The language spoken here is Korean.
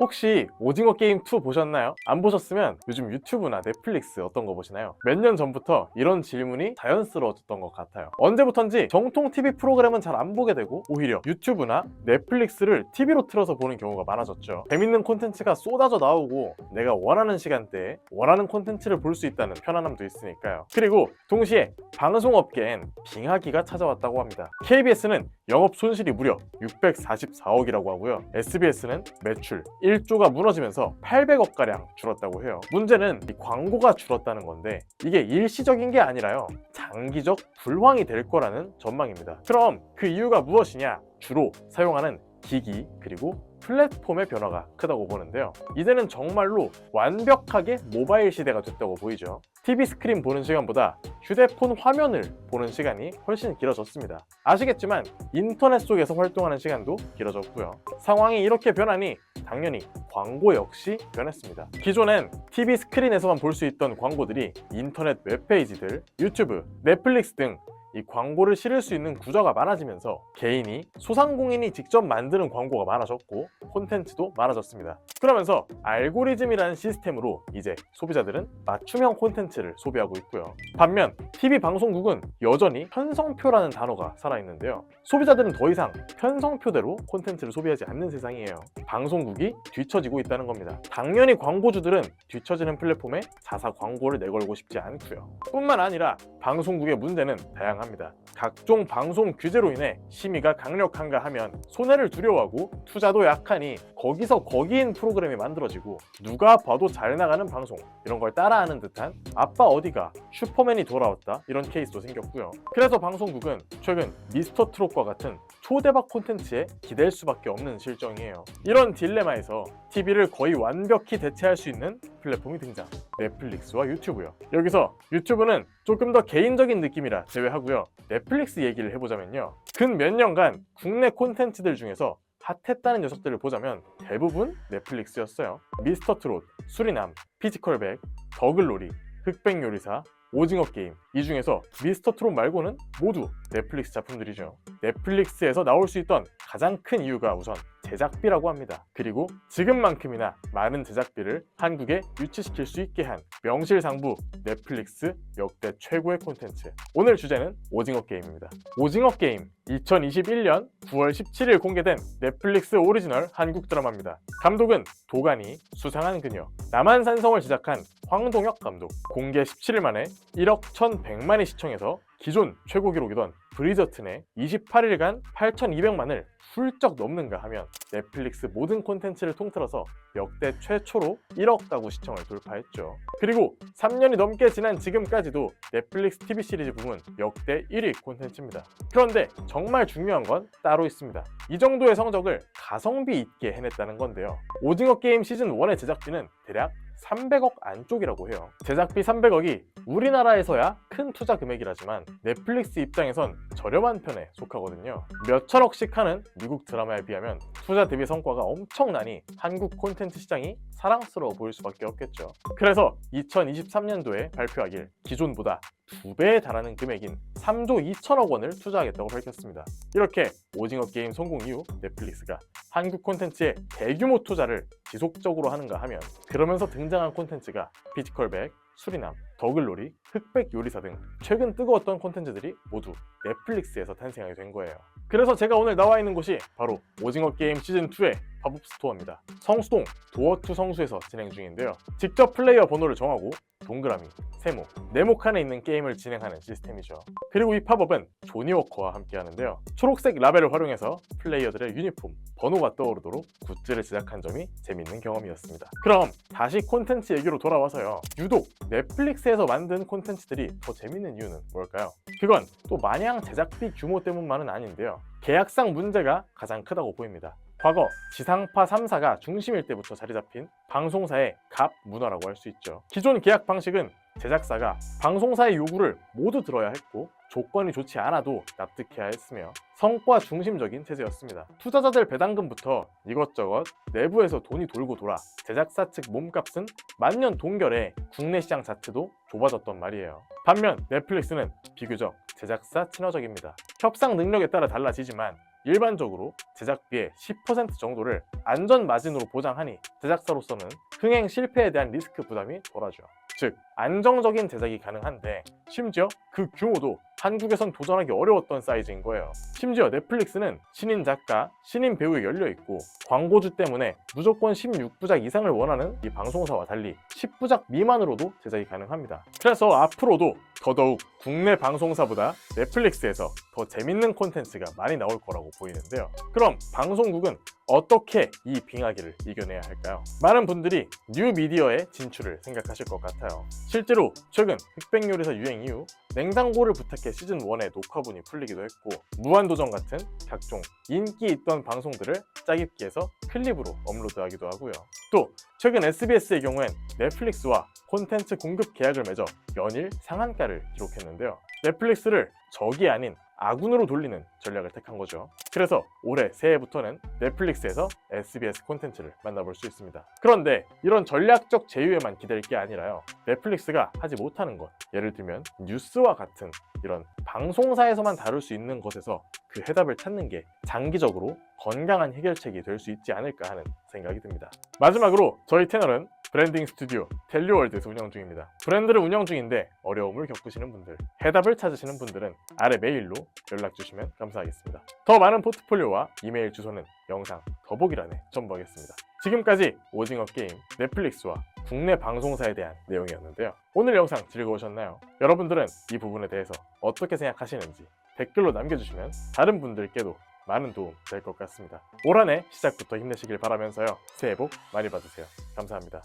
혹시 오징어 게임 2 보셨나요? 안 보셨으면 요즘 유튜브나 넷플릭스 어떤 거 보시나요? 몇 년 전부터 이런 질문이 자연스러워졌던 것 같아요. 언제부턴지 정통 TV 프로그램은 잘 안 보게 되고 오히려 유튜브나 넷플릭스를 TV로 틀어서 보는 경우가 많아졌죠. 재밌는 콘텐츠가 쏟아져 나오고 내가 원하는 시간대에 원하는 콘텐츠를 볼 수 있다는 편안함도 있으니까요. 그리고 동시에 방송업계엔 빙하기가 찾아왔다고 합니다. KBS는 영업 손실이 무려 644억이라고 하고요. SBS는 매출 1조가 무너지면서 800억가량 줄었다고 해요. 문제는 이 광고가 줄었다는 건데 이게 일시적인 게 아니라요. 장기적 불황이 될 거라는 전망입니다. 그럼 그 이유가 무엇이냐? 주로 사용하는 기기 그리고 플랫폼의 변화가 크다고 보는데요. 이제는 정말로 완벽하게 모바일 시대가 됐다고 보이죠. TV 스크린 보는 시간보다 휴대폰 화면을 보는 시간이 훨씬 길어졌습니다. 아시겠지만 인터넷 속에서 활동하는 시간도 길어졌고요. 상황이 이렇게 변하니 당연히 광고 역시 변했습니다. 기존엔 TV 스크린에서만 볼 수 있던 광고들이 인터넷 웹페이지들, 유튜브, 넷플릭스 등이 광고를 실을 수 있는 구조가 많아지면서 개인이 소상공인이 직접 만드는 광고가 많아졌고 콘텐츠도 많아졌습니다. 그러면서 알고리즘이라는 시스템으로 이제 소비자들은 맞춤형 콘텐츠를 소비하고 있고요. 반면 TV 방송국은 여전히 편성표라는 단어가 살아있는데요. 소비자들은 더 이상 편성표대로 콘텐츠를 소비하지 않는 세상이에요. 방송국이 뒤처지고 있다는 겁니다. 당연히 광고주들은 뒤처지는 플랫폼에 자사 광고를 내걸고 싶지 않고요. 뿐만 아니라 방송국의 문제는 다양합니다. 각종 방송 규제로 인해 심의가 강력한가 하면 손해를 두려워하고 투자도 약하니 거기서 거기인 프로그램이 만들어지고 누가 봐도 잘 나가는 방송 이런 걸 따라하는 듯한 아빠 어디가 슈퍼맨이 돌아 왔다 이런 케이스도 생겼고요. 그래서 방송국은 최근 미스터 트롯과 같은 초대박 콘텐츠에 기댈 수밖에 없는 실정이에요. 이런 딜레마에서 TV를 거의 완벽히 대체할 수 있는 플랫폼이 등장. 넷플릭스와 유튜브요. 여기서 유튜브는 조금 더 개인적인 느낌이라 제외하고요. 넷플릭스 얘기를 해보자면요. 근 몇 년간 국내 콘텐츠들 중에서 핫했다는 녀석들을 보자면 대부분 넷플릭스였어요. 미스터 트롯, 수리남, 피지컬백, 더글로리, 흑백 요리사, 오징어 게임 이 중에서 미스터 트롯 말고는 모두 넷플릭스 작품들이죠. 넷플릭스에서 나올 수 있던 가장 큰 이유가 우선 제작비라고 합니다. 그리고 지금만큼이나 많은 제작비를 한국에 유치시킬 수 있게 한 명실상부 넷플릭스 역대 최고의 콘텐츠. 오늘 주제는 오징어 게임입니다. 오징어 게임 2021년 9월 17일 공개된 넷플릭스 오리지널 한국 드라마입니다. 감독은 도가니, 수상한 그녀, 남한산성을 제작한 황동혁 감독. 공개 17일 만에 1억 1,100만이 시청해서 기존 최고 기록이던 브리저튼의 28일간 8,200만을 훌쩍 넘는가 하면 넷플릭스 모든 콘텐츠를 통틀어서 역대 최초로 1억 가구 시청을 돌파했죠. 그리고 3년이 넘게 지난 지금까지도 넷플릭스 TV 시리즈 부문 역대 1위 콘텐츠입니다. 그런데 정말 중요한 건 따로 있습니다. 이 정도의 성적을 가성비 있게 해냈다는 건데요. 오징어 게임 시즌 1의 제작비는 대략 300억 안쪽이라고 해요. 제작비 300억이 우리나라에서야 큰 투자 금액이라지만 넷플릭스 입장에선 저렴한 편에 속하거든요. 몇 천억씩 하는 미국 드라마에 비하면 투자 대비 성과가 엄청나니 한국 콘텐츠 시장이 사랑스러워 보일 수밖에 없겠죠. 그래서 2023년도에 발표하길 기존보다 두 배에 달하는 금액인 3조 2천억 원을 투자하겠다고 밝혔습니다. 이렇게 오징어 게임 성공 이후 넷플릭스가 한국 콘텐츠에 대규모 투자를 지속적으로 하는가 하면 그러면서 등장한 콘텐츠가 피지컬백, 수리남, 더글로리, 흑백 요리사 등 최근 뜨거웠던 콘텐츠들이 모두 넷플릭스에서 탄생하게 된 거예요. 그래서 제가 오늘 나와 있는 곳이 바로 오징어 게임 시즌 2의 팝업 스토어입니다. 성수동 도어2 성수에서 진행 중인데요. 직접 플레이어 번호를 정하고 동그라미, 세모, 네모 칸에 있는 게임을 진행하는 시스템이죠. 그리고 이 팝업은 조니워커와 함께 하는데요. 초록색 라벨을 활용해서 플레이어들의 유니폼, 번호가 떠오르도록 굿즈를 제작한 점이 재밌는 경험이었습니다. 그럼 다시 콘텐츠 얘기로 돌아와서요. 유독 넷플릭스에서 만든 콘텐츠들이 더 재밌는 이유는 뭘까요? 그건 또 마냥 제작비 규모 때문만은 아닌데요. 계약상 문제가 가장 크다고 보입니다. 과거 지상파 3사가 중심일 때부터 자리 잡힌 방송사의 갑 문화라고 할 수 있죠. 기존 계약 방식은 제작사가 방송사의 요구를 모두 들어야 했고 조건이 좋지 않아도 납득해야 했으며 성과 중심적인 체제였습니다. 투자자들 배당금부터 이것저것 내부에서 돈이 돌고 돌아 제작사 측 몸값은 만년 동결에 국내 시장 자체도 좁아졌던 말이에요. 반면 넷플릭스는 비교적 제작사 친화적입니다. 협상 능력에 따라 달라지지만 일반적으로 제작비의 10% 정도를 안전 마진으로 보장하니 제작사로서는 흥행 실패에 대한 리스크 부담이 덜하죠. 즉 안정적인 제작이 가능한데 심지어 그 규모도 한국에선 도전하기 어려웠던 사이즈인 거예요. 심지어 넷플릭스는 신인 작가, 신인 배우에 열려 있고 광고주 때문에 무조건 16부작 이상을 원하는 이 방송사와 달리 10부작 미만으로도 제작이 가능합니다. 그래서 앞으로도 더더욱 국내 방송사보다 넷플릭스에서 더 재밌는 콘텐츠가 많이 나올 거라고 보이는데요. 그럼 방송국은 어떻게 이 빙하기를 이겨내야 할까요? 많은 분들이 뉴 미디어의 진출을 생각하실 것 같아요. 실제로 최근 흑백 요리사 유행 이후 냉장고를 부탁해 시즌 1의 녹화분이 풀리기도 했고 무한도전 같은 각종 인기 있던 방송들을 짜깁기해서 클립으로 업로드하기도 하고요. 또 최근 SBS의 경우엔 넷플릭스와 콘텐츠 공급 계약을 맺어 연일 상한가를 기록했는데요. 넷플릭스를 적이 아닌 아군으로 돌리는 전략을 택한 거죠. 그래서 올해 새해부터는 넷플릭스에서 SBS 콘텐츠를 만나볼 수 있습니다. 그런데 이런 전략적 제휴에만 기댈 게 아니라요. 넷플릭스가 하지 못하는 것, 예를 들면 뉴스와 같은 이런 방송사에서만 다룰 수 있는 것에서 그 해답을 찾는 게 장기적으로 건강한 해결책이 될 수 있지 않을까 하는 생각이 듭니다. 마지막으로 저희 채널은 브랜딩 스튜디오 텔리월드에서 운영 중입니다. 브랜드를 운영 중인데 어려움을 겪으시는 분들, 해답을 찾으시는 분들은 아래 메일로 연락 주시면 감사하겠습니다. 더 많은 포트폴리오와 이메일 주소는 영상 더보기란에 첨부하겠습니다. 지금까지 오징어 게임, 넷플릭스와 국내 방송사에 대한 내용이었는데요. 오늘 영상 즐거우셨나요? 여러분들은 이 부분에 대해서 어떻게 생각하시는지 댓글로 남겨주시면 다른 분들께도 많은 도움 될 것 같습니다. 올 한 해 시작부터 힘내시길 바라면서요. 새해 복 많이 받으세요. 감사합니다.